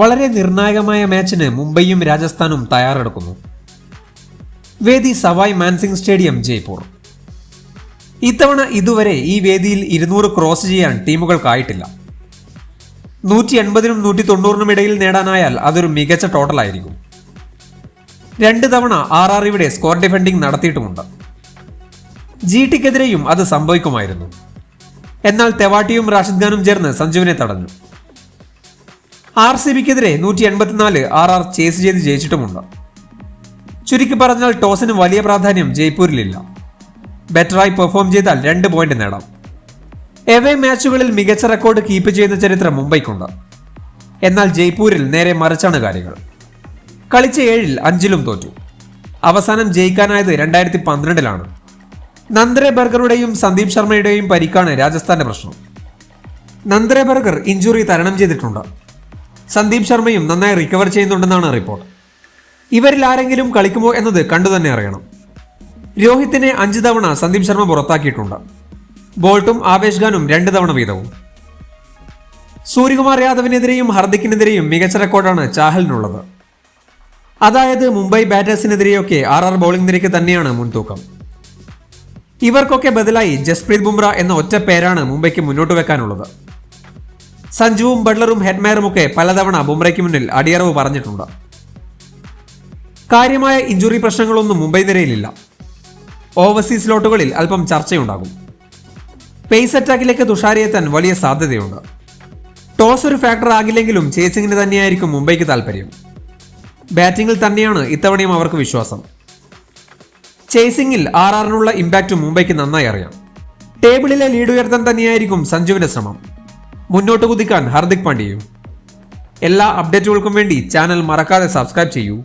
വളരെ നിർണായകമായ മാച്ചിന് മുംബൈയും രാജസ്ഥാനും തയ്യാറെടുക്കുന്നു. വേദി സവായ് മാൻസിംഗ് സ്റ്റേഡിയം ജയ്പൂർ. ഇത്തവണ ഇതുവരെ ഈ വേദിയിൽ ഇരുന്നൂറ് ക്രോസ് ചെയ്യാൻ ടീമുകൾക്കായിട്ടില്ല. നൂറ്റി എൺപതിനും നൂറ്റി തൊണ്ണൂറിനും ഇടയിൽ നേടാനായാൽ അതൊരു മികച്ച ടോട്ടലായിരിക്കും രണ്ട് തവണ ആർ ആർ ഇവിടെ സ്കോർ ഡിഫെൻഡിംഗ് നടത്തിയിട്ടുമുണ്ട്. ജി ടിക്കെതിരെയും അത് സംഭവിക്കുമായിരുന്നു. എന്നാൽ തെവാട്ടിയും റാഷിദ് ഖാനും ചേർന്ന് സഞ്ജുവിനെ തടഞ്ഞു. ആർ സി ബിക്കെതിരെ നൂറ്റി എൺപത്തിനാല് ആർ ആർ ചേസ് ചെയ്ത് ജയിച്ചിട്ടുമുണ്ട്. ചുരുക്കി പറഞ്ഞാൽ ടോസിന് വലിയ പ്രാധാന്യം ജയ്പൂരിലില്ല. ബെറ്ററായി പെർഫോം ചെയ്താൽ രണ്ട് പോയിന്റ് നേടാം. എവേ മാച്ചുകളിൽ മികച്ച റെക്കോർഡ് കീപ്പ് ചെയ്യുന്ന ചരിത്രം മുംബൈക്കുണ്ട്. എന്നാൽ ജയ്പൂരിൽ നേരെ മറിച്ചാണ് കാര്യങ്ങൾ. കളിച്ച ഏഴിൽ അഞ്ചിലും തോറ്റു. അവസാനം ജയിക്കാനായത് രണ്ടായിരത്തി പന്ത്രണ്ടിലാണ് നന്ദ്രെ ബർഗറുടെയും സന്ദീപ് ശർമ്മയുടെയും പരിക്കാണ് രാജസ്ഥാന്റെ പ്രശ്നം. നന്ദ്രെ ബർഗർ ഇഞ്ചുറി തരണം ചെയ്തിട്ടുണ്ട്. സന്ദീപ് ശർമ്മയും നന്നായി റിക്കവർ ചെയ്യുന്നുണ്ടെന്നാണ് റിപ്പോർട്ട് ഇവരിൽ ആരെങ്കിലും കളിക്കുമോ എന്നത് കണ്ടു തന്നെ അറിയണം. രോഹിത്തിനെ അഞ്ച് തവണ സന്ദീപ് ശർമ്മ പുറത്താക്കിയിട്ടുണ്ട്. ബോൾട്ടും ആവേശ് ഖാനും രണ്ട് തവണ വീതവും. സൂര്യകുമാർ യാദവിനെതിരെയും ഹർദിക്കിനെതിരെയും മികച്ച റെക്കോർഡാണ് ചാഹലിനുള്ളത്. അതായത് മുംബൈ ബാറ്റേഴ്സിനെതിരെയൊക്കെ ആർ ആർ ബൗളിംഗ് നിരക്ക് തന്നെയാണ് മുൻതൂക്കം. ഇവർക്കൊക്കെ ബദലായി ജസ്പ്രീത് ബുംറ എന്ന ഒറ്റ പേരാണ് മുംബൈക്ക് മുന്നോട്ട് വെക്കാനുള്ളത്. സഞ്ജുവും ബട്ട്ലറും ഹെഡ്മയറും ഒക്കെ പലതവണ ബുംറയ്ക്ക് മുന്നിൽ അടിയറവ് പറഞ്ഞിട്ടുണ്ട്. കാര്യമായ ഇഞ്ചുറി പ്രശ്നങ്ങളൊന്നും മുംബൈ നിരയിലില്ല. ഓവർസീസ് ലോട്ടുകളിൽ അല്പം ചർച്ചയുണ്ടാകും. പേസ് അറ്റാക്കിലേക്ക് തുഷാരിയെത്താൻ വലിയ സാധ്യതയുണ്ട്. ടോസ് ഒരു ഫാക്ടർ ആകില്ലെങ്കിലും ചേസിങ്ങിന് തന്നെയായിരിക്കും മുംബൈക്ക് താല്പര്യം ബാറ്റിംഗിൽ തന്നെയാണ് ഇത്തവണയും അവർക്ക് വിശ്വാസം. ചേസിങ്ങിൽ ആർ ആറിനുള്ള ഇമ്പാക്റ്റ് മുംബൈക്ക് നന്നായി അറിയാം. ടേബിളിലെ ലീഡ് ഉയർത്താൻ തന്നെയായിരിക്കും സഞ്ജുവിന്റെ ശ്രമം. മുന്നോട്ട് കുതിക്കാൻ ഹാർദിക് പാണ്ഡ്യയും. എല്ലാ അപ്ഡേറ്റുകൾക്കും വേണ്ടി ചാനൽ മറക്കാതെ സബ്സ്ക്രൈബ് ചെയ്യൂ.